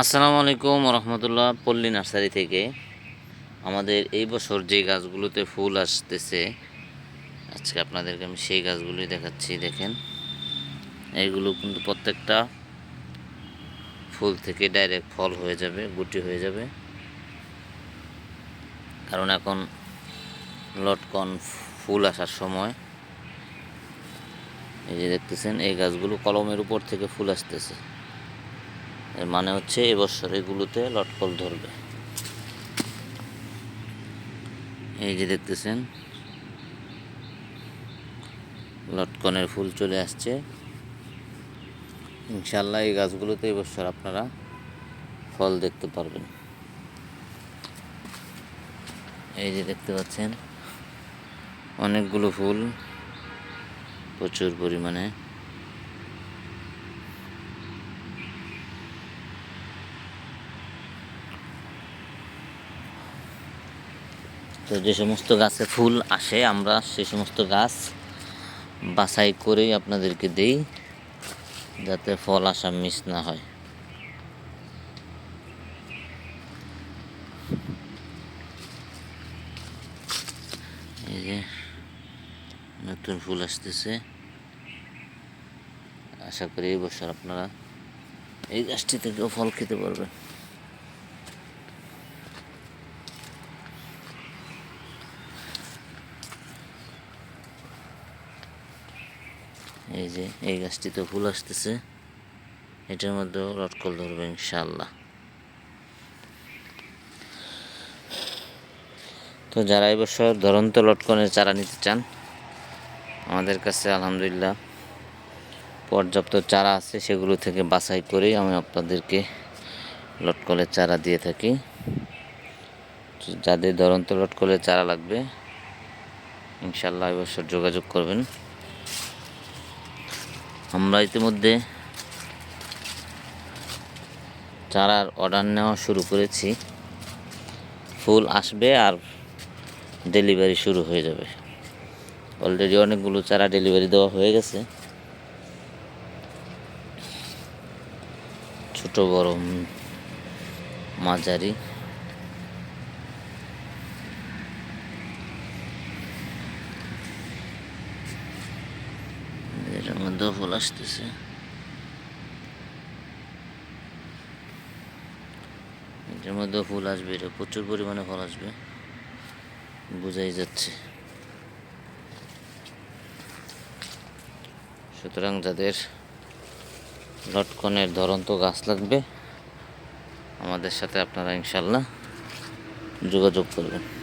আসসালামু আলাইকুম রহমতুল্লাহ পল্লী নার্সারি থেকে। আমাদের এই বছর যে গাছগুলোতে ফুল আসতেছে, আজকে আপনাদেরকে আমি সেই গাছগুলোই দেখাচ্ছি, দেখেন। এইগুলো কিন্তু প্রত্যেকটা ফুল থেকে ডাইরেক্ট ফল হয়ে যাবে, গুটি হয়ে যাবে। কারণ এখন লটকন ফুল আসার সময়, এই যে দেখতেছেন, এই গাছগুলো কলমের উপর থেকে ফুল আসতেছে। এর মানে হচ্ছে এবছর এগুলোতে লটকল ধরবে। এই যে দেখতেছেন, লটকনের ফুল চলে আসছে। ইনশাল্লাহ এই গাছগুলোতে এবছর আপনারা ফল দেখতে পারবেন। এই যে দেখতে পাচ্ছেন, অনেকগুলো ফুল প্রচুর পরিমাণে। তো যে সমস্ত গাছে ফুল আসে, আমরা সে সমস্ত গাছ বাছাই করেই আপনাদেরকে দেই, যাতে ফল আসা মিস না হয়। এই যে নতুন ফুল আসতেছে। আশা করি এই বছর আপনারা এই গাছটি থেকেও ফল খেতে পারবেন। এই যে, এই গাছটিতে ফুল আসতেছে। এটার মধ্যেও লটকল ধরবে ইনশাল্লাহ তো যারা এবছর ধরন্ত লটকনের চারা নিতে চান, আমাদের কাছে আলহামদুলিল্লাহ পর্যাপ্ত চারা আছে, সেগুলো থেকে বাছাই করেই আমি আপনাদেরকে লটকলের চারা দিয়ে থাকি। যাদের ধরন্ত লটকলের চারা লাগবে ইনশাল্লাহ এবছর যোগাযোগ করবেন। আমরা ইতিমধ্যে চারার অর্ডার নেওয়া শুরু করেছি। ফুল আসবে আর ডেলিভারি শুরু হয়ে যাবে। অলরেডি অনেকগুলো চারা ডেলিভারি দেওয়া হয়ে গেছে। ছোট বড় মাঝারি। মধ্যেও ফুল আসতেছে। এটার মধ্যেও ফুল আসবে, এটা প্রচুর পরিমাণে ফল আসবে। বোঝাই যাচ্ছে। সুতরাং যাদের লটকনের ধরন্ত গাছ লাগবে, আমাদের সাথে আপনারা ইনশাল্লাহ যোগাযোগ করবেন।